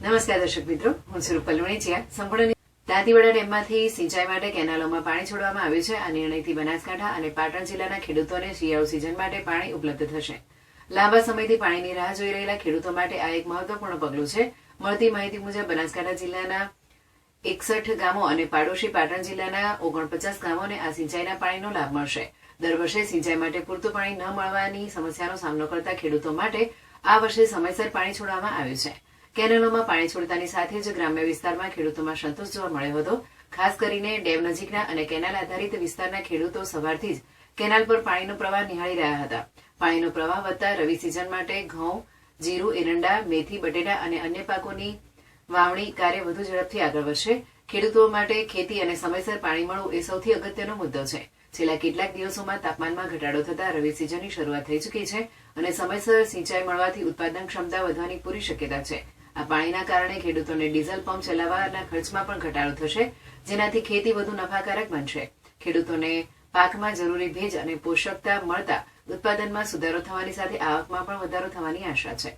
નમસ્કાર દર્શક મિત્રો, હું સ્વરૂપ રૂપલ સંપૂર્ણ દાંતીવાડા ડેમમાંથી સિંચાઈ માટે કેનાલોમાં પાણી છોડવામાં આવ્યું છે આ નિર્ણયથી બનાસકાંઠા અને પાટણ જિલ્લાના ખેડૂતોને શિયાળુ સિઝન માટે પાણી ઉપલબ્ધ થશે. લાંબા સમયથી પાણીની રાહ જોઈ રહેલા ખેડૂતો માટે આ એક મહત્વપૂર્ણ પગલું છે. મળતી માહિતી મુજબ બનાસકાંઠા જિલ્લાના એકસઠ ગામો અને પાડોશી પાટણ જિલ્લાના ઓગણપચાસ ગામોને આ સિંચાઈના પાણીનો લાભ મળશે. દર વર્ષે સિંચાઈ માટે પૂરતું પાણી ન મળવાની સમસ્યાનો સામનો કરતા ખેડૂતો માટે આ વર્ષે સમયસર પાણી છોડવામાં આવ્યું છે. કેનાલોમાં પાણી છોડતાની સાથે જ ગ્રામ્ય વિસ્તારમાં ખેડૂતોમાં સંતોષ જોવા મળ્યો હતો. ખાસ કરીને ડેમ નજીકના અને કેનાલ આધારિત વિસ્તારના ખેડૂતો સવારથી જ કેનાલ પર પાણીનો પ્રવાહ નિહાળી રહ્યા હતા. પાણીનો પ્રવાહ વધતા રવિ સિઝન માટે ઘઉં, જીરું, એરંડા, મેથી, બટેટા અને અન્ય પાકોની વાવણી કાર્ય વધુ ઝડપથી આગળ વધશે. ખેડૂતો માટે ખેતી અને સમયસર પાણી મળવું એ સૌથી અગત્યનો મુદ્દો છે. છેલ્લા કેટલાક દિવસોમાં તાપમાનમાં ઘટાડો થતા રવિ સિઝનની શરૂઆત થઈ ચૂકી છે અને સમયસર સિંચાઈ મળવાથી ઉત્પાદન ક્ષમતા વધવાની પૂરી શક્યતા છે. આ પાણીના કારણે ખેડૂતોને ડીઝલ પંપ ચલાવવાના ખર્ચમાં પણ ઘટાડો થશે, જેનાથી ખેતી વધુ નફાકારક બનશે. ખેડૂતોને પાકમાં જરૂરી ભેજ અને પોષકતા મળતા ઉત્પાદનમાં સુધારો થવાની સાથે આવકમાં પણ વધારો થવાની આશા છે.